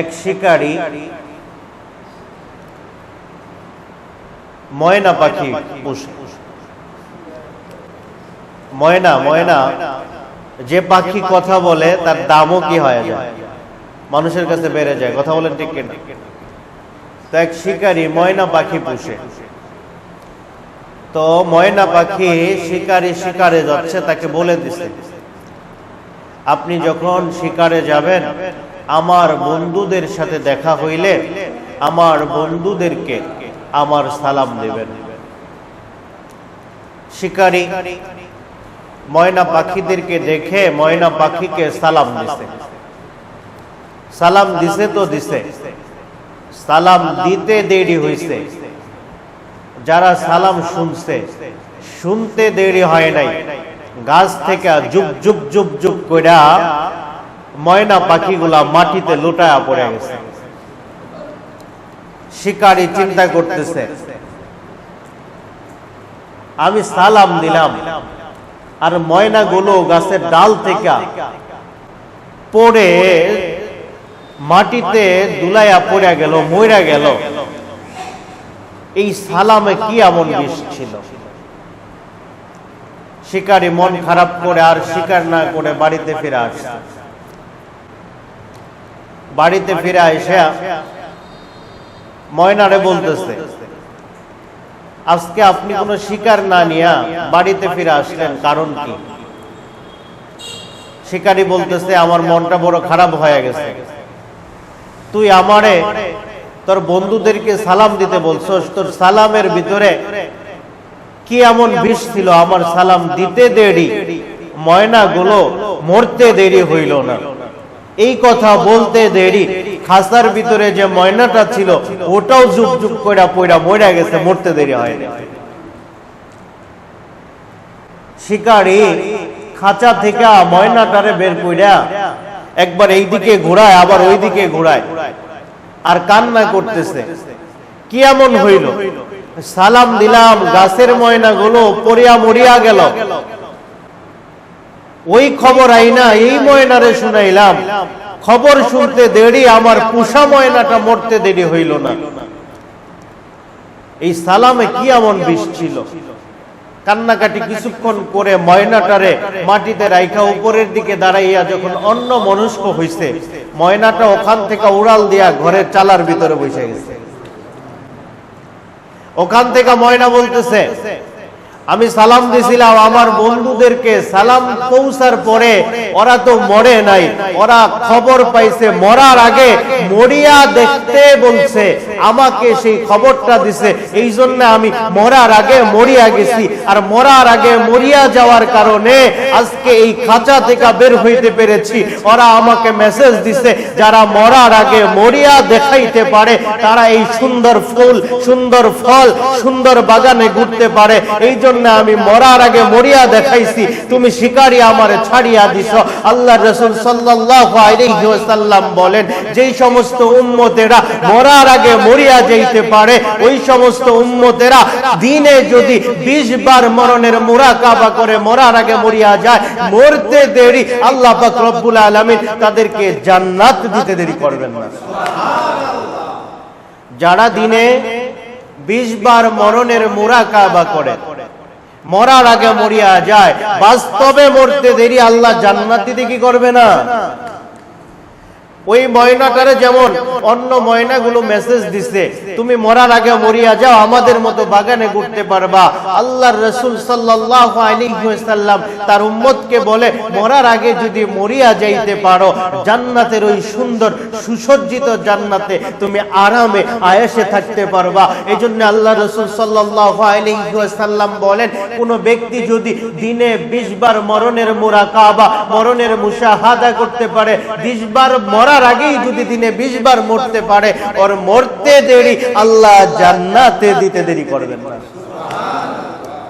এক শিকারী ময়না পাখি পোষে। ময়না ময়না, যে পাখি কথা বলে, তার দামও কি হয়ে যায়? মানুষের কাছে বেড়ে যায়। কথা বলেন ঠিক কিনা? তো এক শিকারী ময়না পাখি পুষে। তো ময়না পাখি শিকারি শিকারে যাচ্ছে, তাকে বলে দিছে, আপনি যখন শিকারে যাবেন আমার বন্ধুদের সাথে দেখা হইলে আমার বন্ধুদেরকে আমার সালাম দেবেন। শিকারি ময়না পাখিদেরকে দেখে ময়না পাখিকে সালাম দিছে। সালাম দিছে তো দিছে। সালাম দিতে দেরি হয়েছে যারা সালাম শুনছে, শুনতে দেরি হয় নাই। গাছ থেকে জুপ জুপ জুপ জুপ কইরা ময়না পাখিগুলা মাটিতে লুটায়া পড়ে গেছে। শিকারী চিন্তা করতেছে। আমি সালাম দিলাম। আর ময়নাগুলো গাছের ডাল থেকে পড়ে মাটিতে দুলাইয়া পড়ে গেল, মইরা গেল। এই সালামে কি এমন বিষ ছিল? শিকারি মন খারাপ করে আর শিকার না করে বাড়িতে ফিরে আসে বাড়িতে ফিরে এসে ময়নারে বলতেছে, আজকে আপনি কোনো শিকার না নিয়া বাড়িতে ফিরে আসলেন, কারণ কি? শিকারি বলতেছে, আমার মনটা বড় খারাপ হয়ে গেছে। তুই আমারে, তোর বন্ধুদেরকে সালাম দিতে বলছস, তোর সালামের ভিতরে কি এমন বিষ ছিল? আমার সালাম দিতে দেরি ময়না গুলো মরতে দেরি হইল না। এই কথা বলতে দেরি। খাসার ভিতরে যে ময়নাটা ছিল, ওটাও যুগ যুগ কইরা পইরা মরে গেছে, মরতে দেরি হয়নি শিকারি খাঁচা থেকে ময়নাটারে বের কইরা একবার এইদিকে ঘোরায়, আবার ওইদিকে ঘোরায়। আর কান্না করতেছে। কি এমন হইল? সালাম দিলাম, গাছের ময়না গুলো পড়িয়া মরিয়া গেল। ওই খবর আইনা এই ময়নারে শুনাইলাম। খবর শুনতে দেরি আমার পুষা ময়নাটা মরতে দেরি হইল না। এই সালামে কি এমন বিষ ছিল কান্নাকাটি কিছুক্ষণ করে ময়নাটারে মাটিতে রাইখা উপরের দিকে দাঁড়াইয়া যখন অন্য মনস্ক হইছে ময়নাটা ওখান থেকে উড়াল দিয়া ঘরের চালার ভিতরে বসে গেছে। ওখান থেকে ময়না বলতেছে আমি সালাম দিছিলাম আমার বন্ধুদেরকে, সালাম পৌঁছার পরে ওরা তো মরে নাই, ওরা খবর পাইছে, মরার আগে মরিয়া দেখতে বলছে, আমাকে সেই খবরটা দিছে এই জন্য আমি মরার আগে মরিয়া গেছি, আর মরার আগে মরিয়া যাওয়ার কারণে আজকে এই খাঁচা থেকে বের হইতে পেরেছি, ওরা আমাকে মেসেজ দিছে, যারা মরার আগে মরিয়া দেখাইতে পারে, তারা এই সুন্দর ফুল, সুন্দর ফল, সুন্দর বাগানে ঘুরতে পারে এই জন্য আমি মরার আগে মরিয়া দেখাইছি। তুমি শিকারি আমারে ছাড়িয়া দিছ। আল্লাহ রসুল ওয়াসাল্লাম বলেন, যেই সমস্ত উম্মতেরা মরার আগে মরিয়া যাইতে পারে, ওই সমস্ত উম্মতেরা দিনে যদি 20 বার মরণের মুরাকাবা করে মরার আগে মরিয়া যায়, মরতে দেরি আল্লাহ রব্বুল আলামিন তাদেরকে জান্নাত দিতে দেরি করবেন না। যারা দিনে 20 বার মরণের মুরাকাবা করে মরার আগে মরিয়া যায়। বাস্তবে মরতে দেরি আল্লাহ জান্নাতিতে কি করবে না? ওই ময়নাটারে যেমন অন্য ময়নাগুলো মেসেজ দিছে, তুমি মরার আগে মরিয়া যাও, আমাদের মতো বাগানে ঘুরতে পারবা। আল্লাহর রসুল ওয়াসাল্লাম তার উম্মতকে বলে, মরার আগে যদি মরিয়া যাইতে পারো, জান্নাতের ওই সুন্দর সুসজ্জিত জান্নাতে তুমি আরামে, আয়েশে থাকতে পারবা। এই জন্য আল্লাহ রসুল আলাইহি বলেন, কোন ব্যক্তি যদি দিনে 20 বার মরণের মুরাকাবা মরণের মুশাহাদা করতে পারে 20 বার মরা মরার আগেই যদি দিনে বিশ বার মরতে পারে, ওর মরতে দেরি, আল্লাহ জান্নাতে দিতে দেরি করবেন না।